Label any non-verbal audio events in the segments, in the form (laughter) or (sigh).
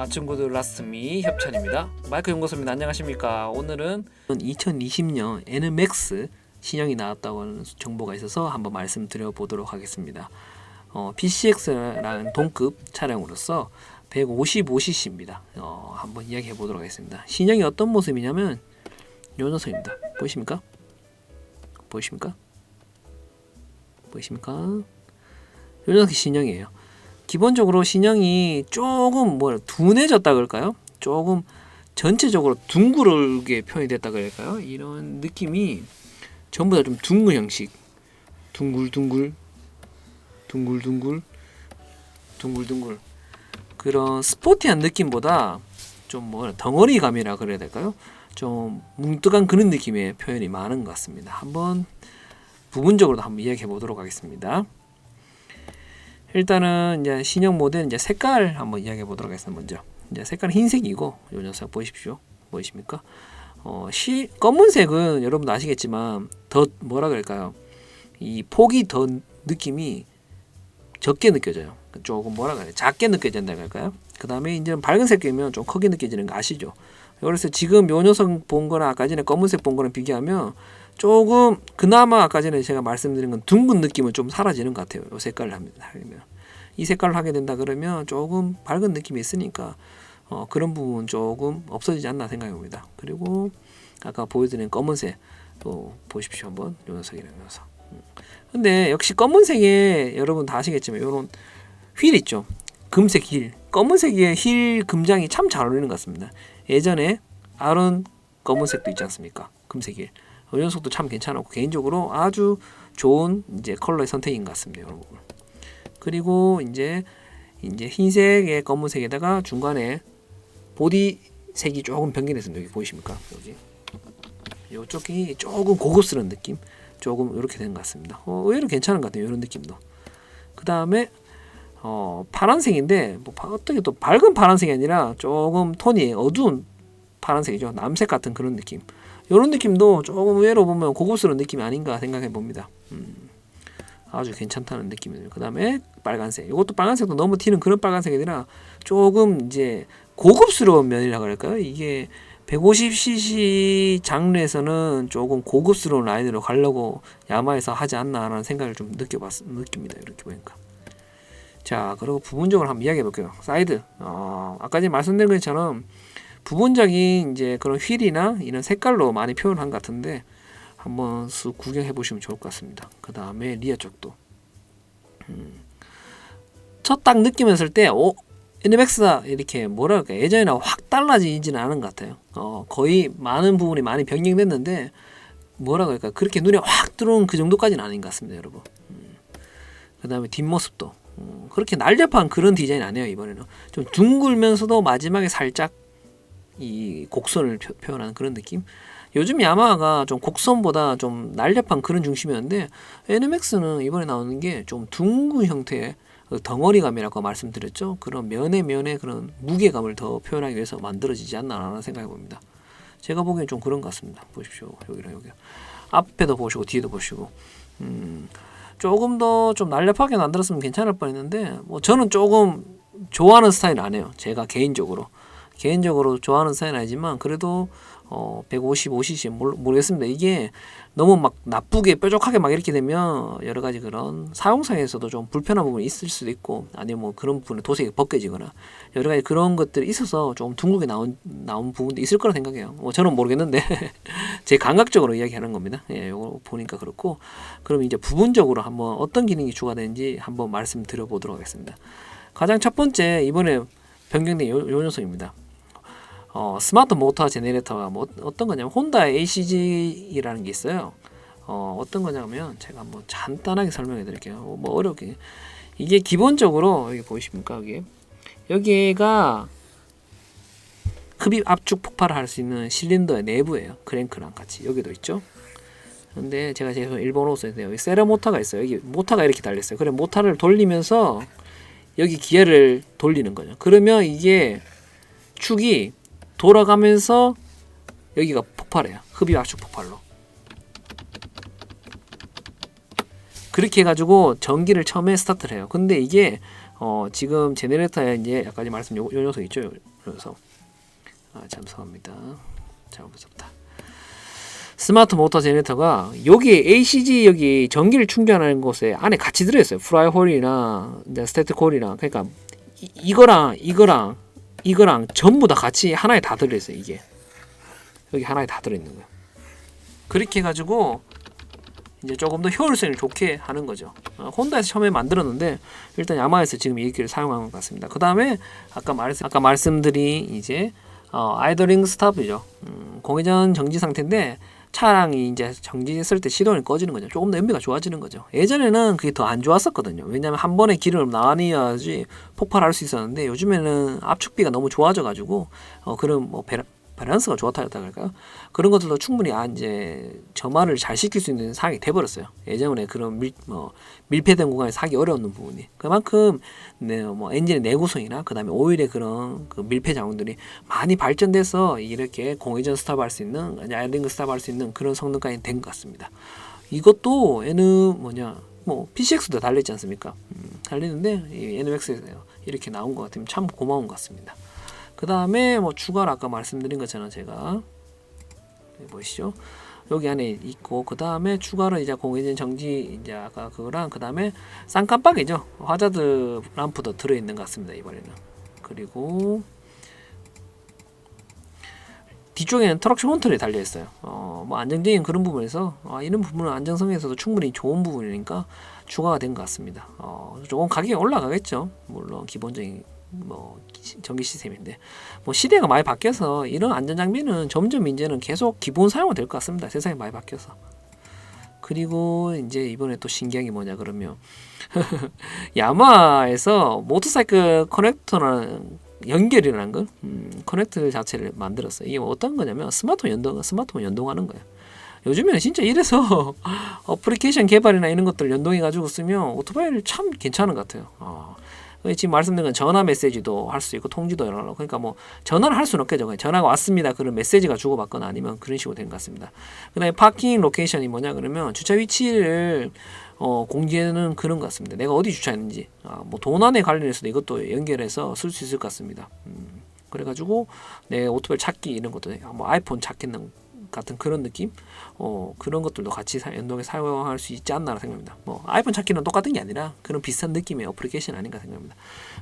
마친구들 라스미 협찬입니다. 마이크 연구소입니다. 안녕하십니까? 오늘은 2020년 NMAX 신형이 나왔다고 하는 정보가 있어서 한번 말씀드려 보도록 하겠습니다. 어, PCX라는 동급 차량으로서 155cc입니다. 어, 한번 이야기해 보도록 하겠습니다. 신형이 어떤 모습이냐면 요 녀석입니다. 보이십니까? 보이십니까? 보이십니까? 요 녀석이 신형이에요. 기본적으로 신형이 조금 뭐 둔해졌다 그럴까요? 조금 전체적으로 둥그렇게 표현이 됐다 그럴까요? 이런 느낌이 전부 다 좀 둥근 형식, 둥글둥글, 둥글둥글, 둥글둥글 그런 스포티한 느낌보다 좀 뭐 덩어리감이라 그래야 될까요? 좀 뭉뚱한 그런 느낌의 표현이 많은 것 같습니다. 한번 부분적으로도 한번 이야기해 보도록 하겠습니다. 일단은 이제 신형 모델 이제 색깔 한번 이야기해 보도록 하겠습니다. 먼저 이제 색깔 흰색이고 요 녀석 보십시오. 보이십니까? 어, 시 검은색은 여러분 아시겠지만 더 뭐라 그럴까요? 이 폭이 더 느낌이 적게 느껴져요. 조금 뭐라 그래 작게 느껴진다 그럴까요? 그 다음에 이제 밝은 색 이면 좀 크게 느껴지는 거 아시죠? 그래서 지금 요 녀석 본 거랑 아까 전에 검은색 본 거랑 비교하면 조금 그나마 아까 전에 제가 말씀드린 건 둥근 느낌은 좀 사라지는 것 같아요. 요 색깔을 하면 이 색깔을 하게 된다 그러면 조금 밝은 느낌이 있으니까 어, 그런 부분 조금 없어지지 않나 생각해 봅니다. 그리고 아까 보여드린 검은색 또 보십시오 한번 요 녀석이라는 녀석. 음. 근데 역시 검은색에 여러분 다 아시겠지만 요런 휠 있죠. 금색 휠. 검은색의 휠 금장이 참 잘 어울리는 것 같습니다. 예전에 아론 검은색도 있지 않습니까? 금색 휠. 이 녀석도 참 괜찮았고 개인적으로 아주 좋은 이제 컬러의 선택인 것 같습니다, 여러분. 그리고 이제 이제 흰색의 검은색에다가 중간에 보디 색이 조금 변경됐습니다. 여기 보이십니까? 여기 이쪽이 조금 고급스러운 느낌, 조금 이렇게 된 것 같습니다. 어, 의외로 괜찮은 것 같아요. 이런 느낌도. 그 다음에 어, 파란색인데 뭐 파- 어떻게 또 밝은 파란색이 아니라 조금 톤이 어두운 파란색이죠. 남색 같은 그런 느낌. 이런 느낌도 조금 의외로 보면 고급스러운 느낌이 아닌가 생각해 봅니다. 음, 아주 괜찮다는 느낌이에요. 그 다음에 빨간색. 이것도 빨간색도 너무 튀는 그런 빨간색이 아니라 조금 이제 고급스러운 면이라 그럴까요? 이게 150cc 장르에서는 조금 고급스러운 라인으로 가려고 야마에서 하지 않나라는 생각을 좀 느껴봤 느낍니다. 이렇게 보니까. 자, 그리고 부분적으로 한번 이야기해 볼게요. 사이드. 어, 아까 말씀드린 것처럼 부분적인 이제 그런 휠이나 이런 색깔로 많이 표현한 것 같은데 한번 쓱 구경해 보시면 좋을 것 같습니다. 그 다음에 리아 쪽도. 음. 첫딱 느끼면서 때, 오, NMAX가 이렇게 뭐랄까 예전이랑 확 달라지지는 않은 것 같아요. 어, 거의 많은 부분이 많이 변경됐는데 뭐라 그럴까 그렇게 눈에 확 들어온 그 정도까지는 아닌 것 같습니다, 여러분. 음. 그 다음에 뒷모습도 음, 그렇게 날렵한 그런 디자인 아니에요 이번에는 좀 둥글면서도 마지막에 살짝 이 곡선을 표, 표현하는 그런 느낌. 요즘 야마하가 좀 곡선보다 좀 날렵한 그런 중심이었는데 NMAX는 이번에 나오는 게 좀 둥근 형태의 그 덩어리감이라고 말씀드렸죠. 그런 면에 면에 그런 무게감을 더 표현하기 위해서 만들어지지 않나라는 생각해 봅니다. 제가 보기엔 좀 그런 것 같습니다. 보십시오. 여기랑 여기. 앞에도 보시고 뒤에도 보시고. 음, 조금 더 좀 날렵하게 만들었으면 괜찮을 뻔했는데 뭐 저는 조금 좋아하는 스타일 아니에요. 제가 개인적으로 개인적으로 좋아하는 스타일은 아니지만 그래도 어 155cc 모르, 모르겠습니다. 이게 너무 막 나쁘게 뾰족하게 막 이렇게 되면 여러 가지 그런 사용상에서도 좀 불편한 부분이 있을 수도 있고 아니면 뭐 그런 부분에 도색이 벗겨지거나 여러 가지 그런 것들이 있어서 좀 둥글게 나온 나온 부분도 있을 거라 생각해요. 뭐 저는 모르겠는데 (laughs) 제 감각적으로 이야기하는 겁니다. 예, 이거 보니까 그렇고 그럼 이제 부분적으로 한번 어떤 기능이 추가되는지 한번 말씀드려 보도록 하겠습니다. 가장 첫 번째 이번에 변경된 요, 요 녀석입니다. 어, 스마트 모터 제네레이터가 뭐 어떤 거냐면 혼다 ACG이라는 게 있어요. 어, 어떤 거냐면 제가 한번 간단하게 설명해 드릴게요. 뭐 어렵게 이게 기본적으로 여기 보이십니까 여기 여기가 흡입 압축 폭발을 할 수 있는 실린더의 내부예요. 크랭크랑 같이 여기도 있죠. 근데 제가 지금 일본어로 써있는데 여기 세레 모터가 있어요. 여기 모터가 이렇게 달렸어요. 그래 모터를 돌리면서 여기 기어를 돌리는 거죠. 그러면 이게 축이 돌아가면서 여기가 폭발해요. 흡입 압축 폭발로. 그렇게 해가지고 전기를 처음에 스타트를 해요. 근데 이게 어, 지금 제네레이터에 이제 아까 말씀 요, 요 녀석 있죠? 요 녀석. 아, 잠수합니다. 잘못했다. 스마트 모터 제네레이터가 여기 ACG 여기 전기를 충전하는 곳에 안에 같이 들어있어요. 프라이 홀이나 이제 스태틱 홀이랑 그러니까 이, 이거랑 이거랑 이거랑 전부 다 같이 하나에 다 들어있어요. 이게 여기 하나에 다 들어있는 거예요. 그렇게 해가지고 이제 조금 더 효율성을 좋게 하는 거죠. 어, 혼다에서 처음에 만들었는데 일단 야마에서 지금 이 기를 사용한 것 같습니다. 그 다음에 아까 아까 말씀드린 이제 어, 아이더링 스탑이죠. 음, 공회전 정지 상태인데 차량이 이제 정지했을 때 시동이 꺼지는 거죠. 조금 더 연비가 좋아지는 거죠. 예전에는 그게 더 안 좋았었거든요. 왜냐하면 한 번에 기름을 나뉘어야지 폭발할 수 있었는데 요즘에는 압축비가 너무 좋아져가지고 어, 그런 뭐 배, 밸런스가 좋았다 했다 할까요? 그런 것들도 충분히 아 이제 점화를 잘 시킬 수 있는 상황이 돼버렸어요. 예전에 그런 밀, 뭐 밀폐된 공간에 사기 어려웠는 부분이 그만큼 네, 뭐 엔진의 내구성이나 그다음에 오일의 그런 그 밀폐 자원들이 많이 발전돼서 이렇게 공회전 스탑할 수 있는 아이링 스탑할 수 있는 그런 성능까지 된 것 같습니다. 이것도 N 뭐냐 뭐 PCX도 달렸지 않습니까? 음, 달리는데 이 NMAX에서 이렇게 나온 것 같으면 참 고마운 것 같습니다. 그 다음에 뭐 추가로 아까 말씀드린 것처럼 제가 여기 보시죠. 여기 안에 있고 그 다음에 추가로 이제 공회전 정지 이제 아까 그거랑 그 다음에 쌍깜빡이죠. 화자드 람프도 들어있는 것 같습니다 이번에는. 그리고 뒤쪽에는 트럭션 컨트롤이 달려 있어요. 어, 뭐 안정적인 그런 부분에서 아, 이런 부분은 안정성에서도 충분히 좋은 부분이니까 추가가 된 것 같습니다. 어, 조금 가격이 올라가겠죠. 물론 기본적인 뭐 전기 시스템인데 뭐 시대가 많이 바뀌어서 이런 안전 장비는 점점 이제는 계속 기본 사용이 될것 같습니다. 세상이 많이 바뀌어서. 그리고 이제 이번에 또 신기한 게 뭐냐 그러면 (laughs) 야마에서 모터사이클 커넥터라는 연결이라는 걸 음, 커넥터 자체를 만들었어요. 이게 뭐 어떤 거냐면 스마트폰 연동 스마트폰 연동하는 거예요. 요즘에는 진짜 이래서 (laughs) 어플리케이션 개발이나 이런 것들 연동해 가지고 쓰면 오토바이를 참 괜찮은 것 같아요. 어. 지금 말씀드린 건 전화 메시지도 할 수 있고 통지도 가지 그러니까 뭐 전화를 할 수는 없겠죠. 전화가 왔습니다. 그런 메시지가 주고받거나 아니면 그런 식으로 된 것 같습니다. 그다음에 파킹 로케이션이 뭐냐 그러면 주차 위치를 어, 공지하는 그런 것 같습니다. 내가 어디 주차했는지, 아, 뭐 도난에 관련해서도 이것도 연결해서 쓸 수 있을 것 같습니다. 음, 그래가지고 내 오토바이 찾기 이런 것도 뭐 아이폰 찾기는 같은 그런 느낌, 어, 그런 것들도 같이 사, 연동해 사용할 수 있지 않나 생각합니다. 뭐 아이폰 찾기는 똑같은 게 아니라 그런 비슷한 느낌의 어플리케이션 아닌가 생각합니다.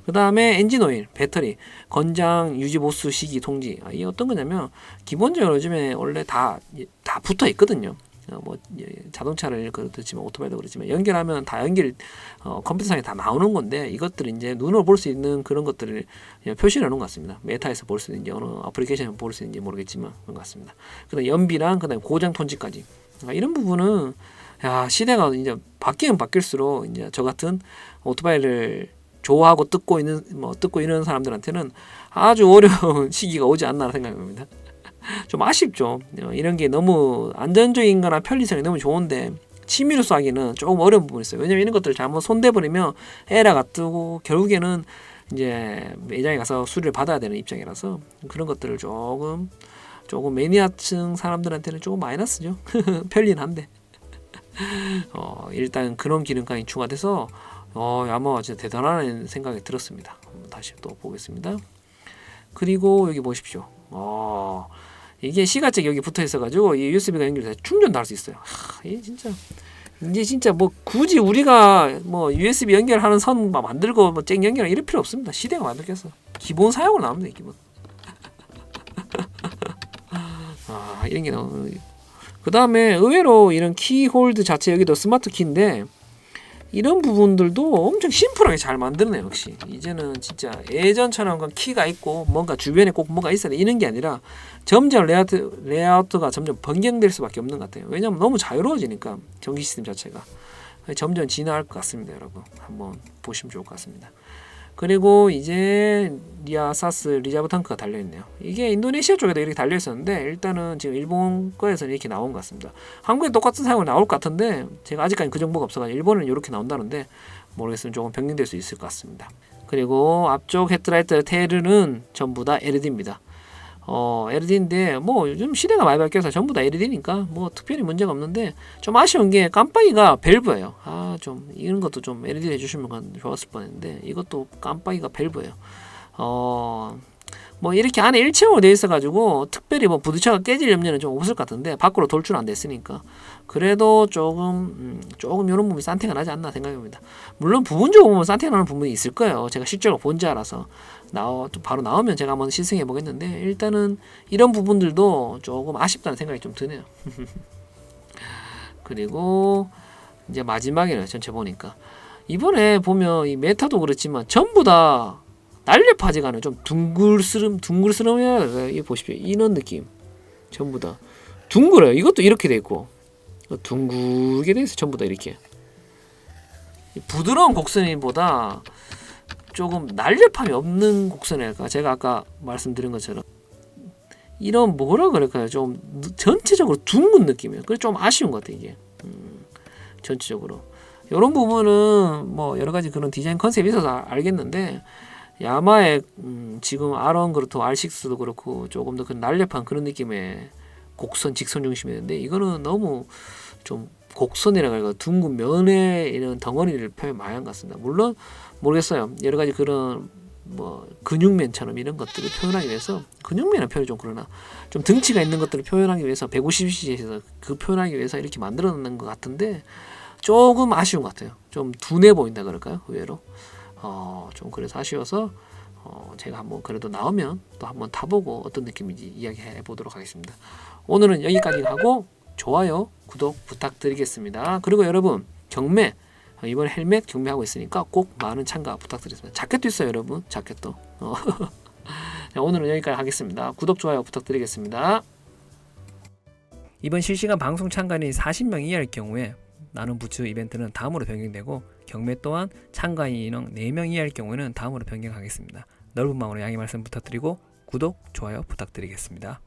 그 다음에 엔진 오일, 배터리, 건장 유지 보수 시기 통지. 아, 이게 어떤 거냐면 기본적으로 요즘에 원래 다 다 붙어 있거든요. 어, 뭐 예, 자동차를 그렇지만 오토바이도 그렇지만 연결하면 다 연결 어, 컴퓨터상에 다 나오는 건데 이것들을 이제 눈으로 볼 수 있는 그런 것들을 표시를 해놓은 것 같습니다. 메타에서 볼 수 있는지 어느 어플리케이션에서 볼수 있는지 모르겠지만 그런 것 같습니다. 그다음 연비랑 그다음 고장 톤지까지 아, 이런 부분은 야 시대가 이제 바뀌면 바뀔수록 이제 저 같은 오토바이를 좋아하고 뜯고 있는 뭐 뜯고 이런 사람들한테는 아주 어려운 (laughs) 시기가 오지 않나 생각합니다. 좀 아쉽죠. 어, 이런 게 너무 안전적인 거나 편리성이 너무 좋은데 취미로서 하기는 조금 어려운 부분이 있어요. 왜냐면 이런 것들 잘못 손대버리면 에러가 뜨고 결국에는 이제 매장에 가서 수리를 받아야 되는 입장이라서 그런 것들을 조금 조금 매니아층 사람들한테는 조금 마이너스죠. (laughs) 편리는 한데. 어, 일단 그런 기능까지 추가돼서 어, 아마 진짜 대단한 생각이 들었습니다. 다시 또 보겠습니다. 그리고 여기 보십시오. 어, 이게 시가책 여기 붙어 있어가지고 이 USB가 연결돼서 충전도 할 수 있어요. 하, 이게 진짜 이제 진짜 뭐 굳이 우리가 뭐 USB 연결하는 선 만들고 뭐쨍 연결 이럴 필요 없습니다. 시대가 만들겠어. 기본 사용으로 나오면 돼 기본. (laughs) 아 이런 게 나오는. 그 다음에 의외로 이런 키홀드 자체 여기도 스마트 키인데 이런 부분들도 엄청 심플하게 잘 만드네 역시. 이제는 진짜 예전처럼 그 키가 있고 뭔가 주변에 꼭 뭔가 있어야 돼. 이런 게 아니라 점점 레이아웃, 레이아웃가 점점 변경될 수밖에 없는 것 같아요. 왜냐면 너무 자유로워지니까 전기 시스템 자체가. 점점 진화할 것 같습니다 여러분. 한번 보시면 좋을 것 같습니다 그리고 이제 리아사스 리자브 탱크가 달려 있네요. 이게 인도네시아 쪽에도 이렇게 달려 있었는데 일단은 지금 일본 거에서는 이렇게 나온 것 같습니다. 한국에 똑같은 사용이 나올 것 같은데 제가 아직까지 그 정보가 없어가지고 일본은 이렇게 나온다는데 모르겠으면 조금 변경될 수 있을 것 같습니다. 그리고 앞쪽 헤드라이트 테일은 전부 다 LED입니다. 어, LED인데 뭐 요즘 시대가 많이 바뀌어서 전부 다 LED니까 뭐 특별히 문제가 없는데 좀 아쉬운 게 깜빡이가 밸브예요. 아 좀 이런 것도 좀 LED 해주시면 좋았을 뻔했는데 이것도 깜빡이가 밸브예요. 어. 뭐 이렇게 안에 일체형으로 되어 있어가지고 특별히 뭐 부딪혀가 깨질 염려는 좀 없을 것 같은데 밖으로 돌출 안 됐으니까 그래도 조금 음, 조금 이런 부분이 산태가 나지 않나 생각합니다. 물론 부분적으로 보면 산태가 나는 부분이 있을 거예요. 제가 실제로 본지 알아서 또 바로 나오면 제가 한번 시승해 보겠는데 일단은 이런 부분들도 조금 아쉽다는 생각이 좀 드네요. (laughs) 그리고 이제 마지막에는 전체 보니까 이번에 보면 이 메타도 그렇지만 전부 다 날렵하지가 좀 둥글스름 둥글스름해요. 이 보십시오. 이런 느낌 전부 다 둥글어요. 이것도 이렇게 돼 있고 둥글게 돼 있어 전부 다 이렇게. 이 부드러운 곡선보다 조금 날렵함이 없는 곡선이랄까? 제가 아까 말씀드린 것처럼. 이런 뭐라 그럴까요? 좀 전체적으로 둥근 느낌이에요. 그래 좀 아쉬운 것 같아요 이게. 음, 전체적으로. 이런 부분은 뭐 여러 가지 그런 디자인 컨셉이 있어서 알- 알겠는데 야마의 음, 지금 R1 그렇고 R6도 그렇고 조금 더 그 날렵한 그런 느낌의 곡선 직선 중심이었는데 이거는 너무 좀 곡선이라 할까 둥근 면에 이런 덩어리를 표현 많이 한 것 같습니다. 물론 모르겠어요. 여러 가지 그런 뭐 근육면처럼 이런 것들을 표현하기 위해서 근육면은 표현이 좀 그러나 좀 등치가 있는 것들을 표현하기 위해서 150cc에서 그 표현하기 위해서 이렇게 만들어 놓는 것 같은데 조금 아쉬운 것 같아요. 좀 둔해 보인다 그럴까요? 의외로 어, 좀 그래서 아쉬워서 어, 제가 한번 그래도 나오면 또 한번 타보고 어떤 느낌인지 이야기해 보도록 하겠습니다. 오늘은 여기까지 하고 좋아요, 구독 부탁드리겠습니다. 그리고 여러분 경매 어, 이번에 헬멧 경매하고 있으니까 꼭 많은 참가 부탁드리겠습니다. 자켓도 있어요, 여러분. 자켓도. 어. (laughs) 자, 오늘은 여기까지 하겠습니다. 구독 좋아요 부탁드리겠습니다. 이번 실시간 방송 참가인이 40명 이하일 경우에 나눔 부츠 이벤트는 다음으로 변경되고 경매 또한 참가인 인원 4명 이하일 경우에는 다음으로 변경하겠습니다. 넓은 마음으로 양해 말씀 부탁드리고 구독, 좋아요 부탁드리겠습니다.